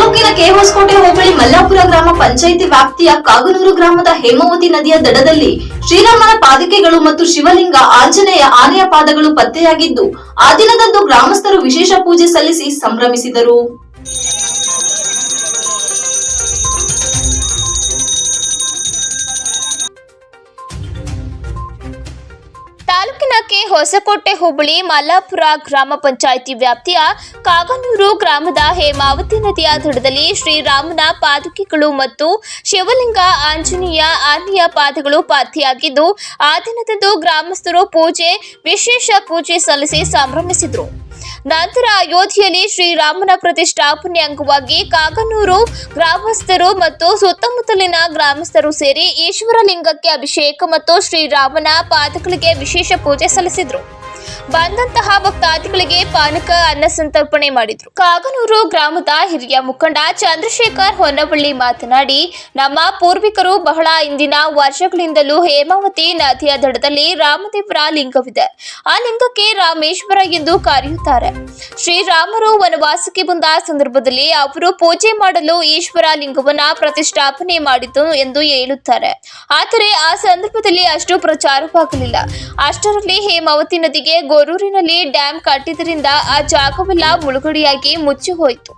ತಾಲೂಕಿನ ಕೆಹೊಸಕೋಟೆ ಹೋಬಳಿ ಮಲ್ಲಾಪುರ ಗ್ರಾಮ ಪಂಚಾಯಿತಿ ವ್ಯಾಪ್ತಿಯ ಕಾಗನೂರು ಗ್ರಾಮದ ಹೇಮಾವತಿ ನದಿಯ ದಡದಲ್ಲಿ ಶ್ರೀರಾಮನ ಪಾದಕೆಗಳು ಮತ್ತು ಶಿವಲಿಂಗ ಆಂಜನೇಯ ಆನೆಯ ಪಾದಗಳು ಪತ್ತೆಯಾಗಿದ್ದು, ಆ ದಿನದಂದು ಗ್ರಾಮಸ್ಥರು ವಿಶೇಷ ಪೂಜೆ ಸಲ್ಲಿಸಿ ಸಂಭ್ರಮಿಸಿದರು. ಹೊಸಕೋಟೆ ಹೋಬಳಿ ಮಲ್ಲಾಪುರ ಗ್ರಾಮ ಪಂಚಾಯಿತಿ ವ್ಯಾಪ್ತಿಯ ಕಾಗನೂರು ಗ್ರಾಮದ ಹೇಮಾವತಿ ನದಿಯ ದಡದಲ್ಲಿ ಶ್ರೀರಾಮನ ಪಾದುಕೆಗಳು ಮತ್ತು ಶಿವಲಿಂಗ ಆಂಜನೇಯ ಆನೆಯ ಪಾದಗಳು ಪತ್ತೆಯಾಗಿದ್ದು ಆ ದಿನದಂದು ಗ್ರಾಮಸ್ಥರು ಪೂಜೆ, ವಿಶೇಷ ಪೂಜೆ ಸಲ್ಲಿಸಿ ಸಂಭ್ರಮಿಸಿದರು. ನಂತರ ಅಯೋಧ್ಯೆಯಲ್ಲಿ ಶ್ರೀರಾಮನ ಪ್ರತಿಷ್ಠಾಪನೆ ಅಂಗವಾಗಿ ಕಾಗನೂರು ಗ್ರಾಮಸ್ಥರು ಮತ್ತು ಸುತ್ತಮುತ್ತಲಿನ ಗ್ರಾಮಸ್ಥರು ಸೇರಿ ಈಶ್ವರಲಿಂಗಕ್ಕೆ ಅಭಿಷೇಕ ಮತ್ತು ಶ್ರೀರಾಮನ ಪಾದಗಳಿಗೆ ವಿಶೇಷ ಪೂಜೆ ಸಲ್ಲಿಸಿದರು. ಬಂದಂತಹ ಭಕ್ತಾದಿಗಳಿಗೆ ಪಾನಕ, ಅನ್ನ ಸಂತರ್ಪಣೆ ಮಾಡಿದ್ರು. ಕಾಗನೂರು ಗ್ರಾಮದ ಹಿರಿಯ ಮುಖಂಡ ಚಂದ್ರಶೇಖರ್ ಹೊನ್ನವಳ್ಳಿ ಮಾತನಾಡಿ, ನಮ್ಮ ಪೂರ್ವಿಕರು ಬಹಳ ಇಂದಿನ ವರ್ಷಗಳಿಂದಲೂ ಹೇಮಾವತಿ ನದಿಯ ದಡದಲ್ಲಿ ರಾಮದೇವರ ಲಿಂಗವಿದೆ. ಆ ಲಿಂಗಕ್ಕೆ ರಾಮೇಶ್ವರ ಎಂದು ಕರೆಯುತ್ತಾರೆ. ಶ್ರೀರಾಮರು ವನವಾಸಕ್ಕೆ ಬಂದ ಸಂದರ್ಭದಲ್ಲಿ ಅವರು ಪೂಜೆ ಮಾಡಲು ಈಶ್ವರ ಲಿಂಗವನ್ನ ಪ್ರತಿಷ್ಠಾಪನೆ ಮಾಡಿದ್ದು ಎಂದು ಹೇಳುತ್ತಾರೆ. ಆದರೆ ಆ ಸಂದರ್ಭದಲ್ಲಿ ಅಷ್ಟು ಪ್ರಚಾರವಾಗಲಿಲ್ಲ. ಅಷ್ಟರಲ್ಲಿ ಹೇಮಾವತಿ ನದಿಗೆ ಗೊರೂರಿನಲ್ಲಿ ಡ್ಯಾಂ ಕಟ್ಟಿದ್ದರಿಂದ ಆ ಜಾಗವೆಲ್ಲ ಮುಳುಗಡೆಯಾಗಿ ಮುಚ್ಚಿ ಹೋಯಿತು.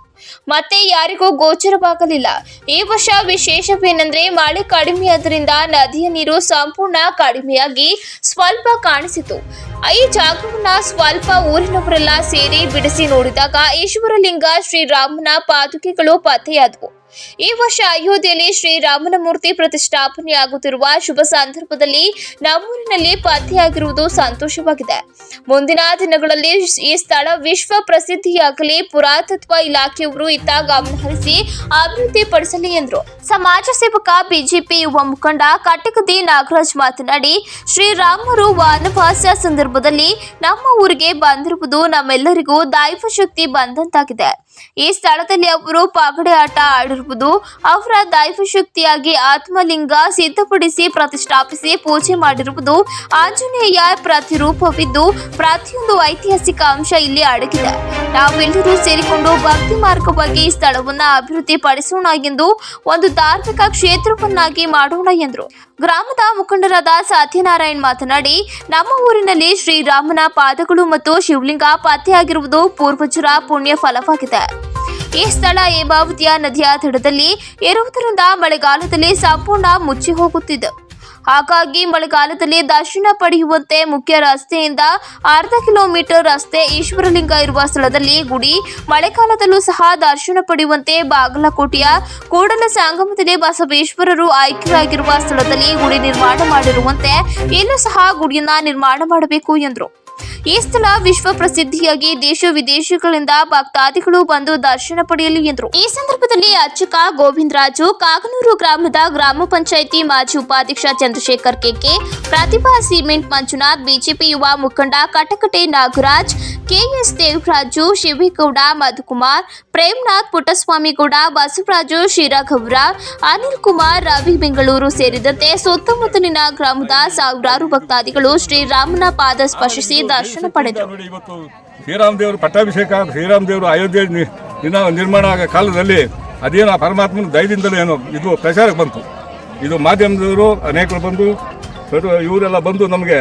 ಮತ್ತೆ ಯಾರಿಗೂ ಗೋಚರವಾಗಲಿಲ್ಲ. ಈ ವರ್ಷ ವಿಶೇಷವೇನೆಂದ್ರೆ ಮಳೆ ಕಡಿಮೆಯಾದ್ರಿಂದ ನದಿಯ ನೀರು ಸಂಪೂರ್ಣ ಕಡಿಮೆಯಾಗಿ ಸ್ವಲ್ಪ ಕಾಣಿಸಿತು. ಈ ಜಾಗವನ್ನ ಸ್ವಲ್ಪ ಊರಿನವರೆಲ್ಲ ಸೇರಿ ಬಿಡಿಸಿ ನೋಡಿದಾಗ ಈಶ್ವರಲಿಂಗ ಶ್ರೀರಾಮನ ಪಾದುಕೆಗಳು ಪತ್ತೆಯಾದವು. ಈ ವರ್ಷ ಅಯೋಧ್ಯೆಯಲ್ಲಿ ಶ್ರೀರಾಮನ ಮೂರ್ತಿ ಪ್ರತಿಷ್ಠಾಪನೆಯಾಗುತ್ತಿರುವ ಶುಭ ಸಂದರ್ಭದಲ್ಲಿ ನಮ್ಮೂರಿನಲ್ಲಿ ಪತ್ತೆಯಾಗಿರುವುದು ಸಂತೋಷವಾಗಿದೆ. ಮುಂದಿನ ದಿನಗಳಲ್ಲಿ ಈ ಸ್ಥಳ ವಿಶ್ವ ಪ್ರಸಿದ್ಧಿಯಾಗಲಿ, ಪುರಾತತ್ವ ಇಲಾಖೆಯವರು ಇತ್ತ ಗಮನಹರಿಸಿ ಅಭಿವೃದ್ಧಿ ಪಡಿಸಲಿ ಎಂದರು. ಸಮಾಜ ಸೇವಕ ಬಿಜೆಪಿ ಯುವ ಮುಖಂಡ ಕಟಕದಿ ನಾಗರಾಜ್ ಮಾತನಾಡಿ ಶ್ರೀರಾಮರು ವನವಾಸ ಸಂದರ್ಭದಲ್ಲಿ ನಮ್ಮ ಊರಿಗೆ ಬಂದಿರುವುದು ನಮ್ಮೆಲ್ಲರಿಗೂ ದೈವ ಶಕ್ತಿ ಬಂದಂತಾಗಿದೆ. ಈ ಸ್ಥಳದಲ್ಲಿ ಅವರು ಪಗಡೆ ಆಟ ಆಡಿರುವುದು ಅವರ ದೈವ ಶಕ್ತಿಯಾಗಿ ಆತ್ಮಲಿಂಗ ಸಿದ್ಧಪಡಿಸಿ ಪ್ರತಿಷ್ಠಾಪಿಸಿ ಪೂಜೆ ಮಾಡಿರುವುದು ಆಂಜನೇಯ ಪ್ರತಿರೂಪವಿದ್ದು, ಪ್ರತಿಯೊಂದು ಐತಿಹಾಸಿಕ ಅಂಶ ಇಲ್ಲಿ ಅಡಗಿದೆ. ನಾವೆಲ್ಲರೂ ಸೇರಿಕೊಂಡು ಭಕ್ತಿ ಮಾರ್ಗವಾಗಿ ಸ್ಥಳವನ್ನ ಅಭಿವೃದ್ಧಿ ಪಡಿಸೋಣ ಎಂದು ಒಂದು ಧಾರ್ಮಿಕ ಕ್ಷೇತ್ರವನ್ನಾಗಿ ಮಾಡೋಣ ಎಂದರು. ಗ್ರಾಮದ ಮುಖಂಡರಾದ ಸತ್ಯನಾರಾಯಣ್ ಮಾತನಾಡಿ, ನಮ್ಮ ಊರಿನಲ್ಲಿ ಶ್ರೀರಾಮನ ಪಾದಗಳು ಮತ್ತು ಶಿವಲಿಂಗ ಪತ್ತೆಯಾಗಿರುವುದು ಪೂರ್ವಜರ ಪುಣ್ಯ ಫಲವಾಗಿದೆ. ಈ ಸ್ಥಳ ಹೇಮಾವತಿಯ ನದಿಯ ದಡದಲ್ಲಿ ಇರುವುದರಿಂದ ಮಳೆಗಾಲದಲ್ಲಿ ಸಂಪೂರ್ಣ ಮುಚ್ಚಿ ಹೋಗುತ್ತಿದೆ. ಹಾಗಾಗಿ ಮಳೆಗಾಲದಲ್ಲಿ ದರ್ಶನ ಪಡೆಯುವಂತೆ ಮುಖ್ಯ ರಸ್ತೆಯಿಂದ ಅರ್ಧ ಕಿಲೋಮೀಟರ್ ರಸ್ತೆ ಈಶ್ವರಲಿಂಗ ಇರುವ ಸ್ಥಳದಲ್ಲಿ ಗುಡಿ, ಮಳೆಗಾಲದಲ್ಲೂ ಸಹ ದರ್ಶನ ಪಡೆಯುವಂತೆ ಬಾಗಲಕೋಟೆಯ ಕೂಡಲ ಸಂಗಮದಲ್ಲಿ ಬಸವೇಶ್ವರರು ಆಯ್ಕೆಯಾಗಿರುವ ಸ್ಥಳದಲ್ಲಿ ಗುಡಿ ನಿರ್ಮಾಣ ಮಾಡಿರುವಂತೆ ಇಲ್ಲೂ ಸಹ ಗುಡಿಯನ್ನ ನಿರ್ಮಾಣ ಮಾಡಬೇಕು ಎಂದರು. ಈ ಸ್ಥಳ ವಿಶ್ವ ಪ್ರಸಿದ್ಧಿಯಾಗಿ ದೇಶ ವಿದೇಶಗಳಿಂದ ಭಕ್ತಾದಿಗಳು ಬಂದು ದರ್ಶನ ಪಡೆಯಲಿ ಎಂದರು. ಈ ಸಂದರ್ಭದಲ್ಲಿ ಅರ್ಚಕ ಗೋವಿಂದರಾಜು, ಕಾಗನೂರು ಗ್ರಾಮದ ಗ್ರಾಮ ಪಂಚಾಯಿತಿ ಮಾಜಿ ಉಪಾಧ್ಯಕ್ಷ Chandrashekar KK Pratibha cement Manjunath, BJP ಯುವ ಮುಖಂಡ ಕಟಕಟೆ ನಾಗರಾಜ್, ಕೆಎಸ್ ದೇವರಾಜು, ಶಿವೇಗೌಡ, ಮಧುಕುಮಾರ್, ಪ್ರೇಮ್ನಾಥ್ ಪುಟ್ಟಸ್ವಾಮಿಗೌಡ, ಬಸವರಾಜು ಶಿರಗೌರ ಅನಿಲ್ ಕುಮಾರ್, ರವಿ ಬೆಂಗಳೂರು ಸೇರಿದಂತೆ ಸುತ್ತಮುತ್ತಲಿನ ಗ್ರಾಮದ ಸಾವಿರಾರು ಭಕ್ತಾದಿಗಳು ಶ್ರೀರಾಮನ ಪಾದ ಸ್ಪರ್ಶಿಸಿ ದರ್ಶನ ಪಡೆದರು. ನೋಡಿ ಇವತ್ತು ಶ್ರೀರಾಮ ದೇವರು ಪಟ್ಟಾಭಿಷೇಕ ಶ್ರೀರಾಮ ದೇವರು ಅಯೋಧ್ಯೆ ನಿರ್ಮಾಣ ಆಗ ಕಾಲದಲ್ಲಿ ಅದೇನೋ ಆ ಪರಮಾತ್ಮನ ದಯದಿಂದಲೇ ಏನೋ ಇದು ಪ್ರಚಾರಕ್ಕೆ ಬಂತು. ಇದು ಮಾಧ್ಯಮದವರು ಅನೇಕರು ಬಂದು ಇವರೆಲ್ಲ ಬಂದು ನಮಗೆ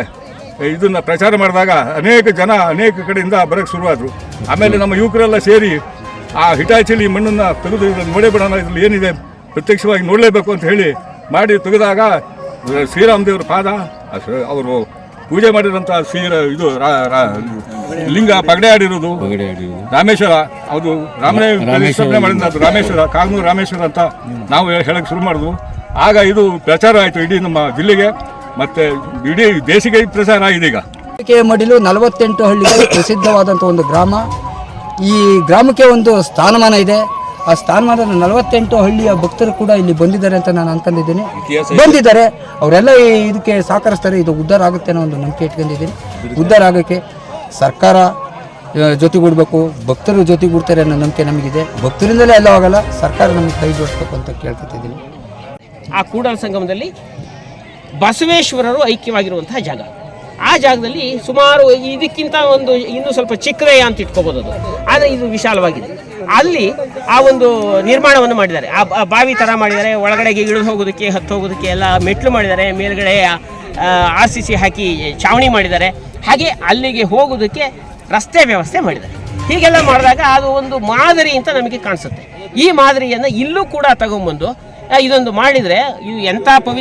ಇದನ್ನು ಪ್ರಚಾರ ಮಾಡಿದಾಗ ಅನೇಕ ಜನ ಅನೇಕ ಕಡೆಯಿಂದ ಬರೋಕ್ಕೆ ಶುರುವಾದರು. ಆಮೇಲೆ ನಮ್ಮ ಯುವಕರೆಲ್ಲ ಸೇರಿ ಆ ಹಿಟಾಚಿಲಿ ಮಣ್ಣನ್ನು ತೆಗೆದು ಇದನ್ನು ನೋಡೇ ಬಿಡೋಣ ಇದ್ರಲ್ಲಿ ಏನಿದೆ ಪ್ರತ್ಯಕ್ಷವಾಗಿ ನೋಡಲೇಬೇಕು ಅಂತ ಹೇಳಿ ಮಾಡಿ ತೆಗೆದಾಗ ಶ್ರೀರಾಮ ದೇವರ ಪಾದ ಅವರು ಪೂಜೆ ಮಾಡಿದಂಥ ಸೀರ ಇದು ರಾ- ರಾ- ಲಿಂಗ ಪಗಡೆ ಆಡಿರೋದು ರಾಮೇಶ್ವರ ಅದು ರಾಮನೇ ಪ್ರತಿಷ್ಠಾಪನೆ ಮಾಡಿದ ರಾಮೇಶ್ವರ ಕಾಗನೂರು ರಾಮೇಶ್ವರ ಅಂತ ನಾವು ಹೇಳಕ್ ಶುರು ಮಾಡಿದ್ವು. ಆಗ ಇದು ಪ್ರಚಾರ ಆಯಿತು ಇಡೀ ನಮ್ಮ ಜಿಲ್ಲೆಗೆ ಮತ್ತೆ ಇಡೀ ದೇಶಕ್ಕೆ ಪ್ರಚಾರ ಆಗಿದೆ ಈಗ. ಕೆ ಮಡಿಲು ನಲವತ್ತೆಂಟು ಹಳ್ಳಿಗೆ ಪ್ರಸಿದ್ಧವಾದಂಥ ಒಂದು ಗ್ರಾಮ. ಈ ಗ್ರಾಮಕ್ಕೆ ಒಂದು ಸ್ಥಾನಮಾನ ಇದೆ. ಆ ಸ್ಥಾನಮಾನದ ನಲವತ್ತೆಂಟು ಹಳ್ಳಿಯ ಭಕ್ತರು ಕೂಡ ಇಲ್ಲಿ ಬಂದಿದ್ದಾರೆ ಅಂತ ನಾನು ಅನ್ಕೊಂಡಿದ್ದೀನಿ. ಬಂದಿದ್ದಾರೆ. ಅವರೆಲ್ಲ ಇದಕ್ಕೆ ಸಹಕರಿಸ್ತಾರೆ. ಇದು ಉದ್ಧಾರ ಆಗುತ್ತೆ ಅನ್ನೋ ಒಂದು ನಂಬಿಕೆ ಇಟ್ಕೊಂಡಿದ್ದೀನಿ. ಉದ್ಧಾರ ಆಗೋಕ್ಕೆ ಸರ್ಕಾರ ಜೊತೆಗೂಡ್ಬೇಕು. ಭಕ್ತರು ಜೊತೆಗೂಡ್ತಾರೆ ಅನ್ನೋ ನಂಬಿಕೆ ನಮಗಿದೆ. ಭಕ್ತರಿಂದಲೇ ಎಲ್ಲ ಹೋಗಲ್ಲ ಸರ್ಕಾರ ನಮಗೆ ಕೈ ಜೋಡಿಸ್ಬೇಕು ಅಂತ ಕೇಳ್ಕೊತಿದ್ದೀನಿ ಆ ಕೂಡಲ ಸಂಗಮದಲ್ಲಿ ಬಸವೇಶ್ವರರು ಐಕ್ಯವಾಗಿರುವಂತಹ ಜಾಗ. ಆ ಜಾಗದಲ್ಲಿ ಸುಮಾರು ಇದಕ್ಕಿಂತ ಒಂದು ಇನ್ನೂ ಸ್ವಲ್ಪ ಚಿಕ್ಕದೇ ಅಂತ ಇಟ್ಕೋಬೋದು ಅದು. ಆದರೆ ಇದು ವಿಶಾಲವಾಗಿದೆ. ಅಲ್ಲಿ ಆ ಒಂದು ನಿರ್ಮಾಣವನ್ನು ಮಾಡಿದ್ದಾರೆ. ಆ ಬಾವಿ ಥರ ಮಾಡಿದ್ದಾರೆ. ಒಳಗಡೆಗೆ ಇಳಿದು ಹೋಗೋದಕ್ಕೆ, ಹತ್ತು ಹೋಗೋದಕ್ಕೆ ಎಲ್ಲ ಮೆಟ್ಲು ಮಾಡಿದ್ದಾರೆ. ಮೇಲ್ಗಡೆ ಆರ್ ಸಿ ಸಿ ಹಾಕಿ ಚಾವಣಿ ಮಾಡಿದ್ದಾರೆ. ಹಾಗೆ ಅಲ್ಲಿಗೆ ಹೋಗೋದಕ್ಕೆ ರಸ್ತೆ ವ್ಯವಸ್ಥೆ ಮಾಡಿದ್ದಾರೆ. ಹೀಗೆಲ್ಲ ಮಾಡಿದಾಗ ಅದು ಒಂದು ಮಾದರಿ ಅಂತ ನಮಗೆ ಕಾಣಿಸುತ್ತೆ. ಈ ಮಾದರಿಯನ್ನು ಇಲ್ಲೂ ಕೂಡ ತಗೊಂಬಂದು ಇದೊಂದು ಮಾಡಿದರೆ ಇದು ಎಂಥ ಪವಿತ್ರ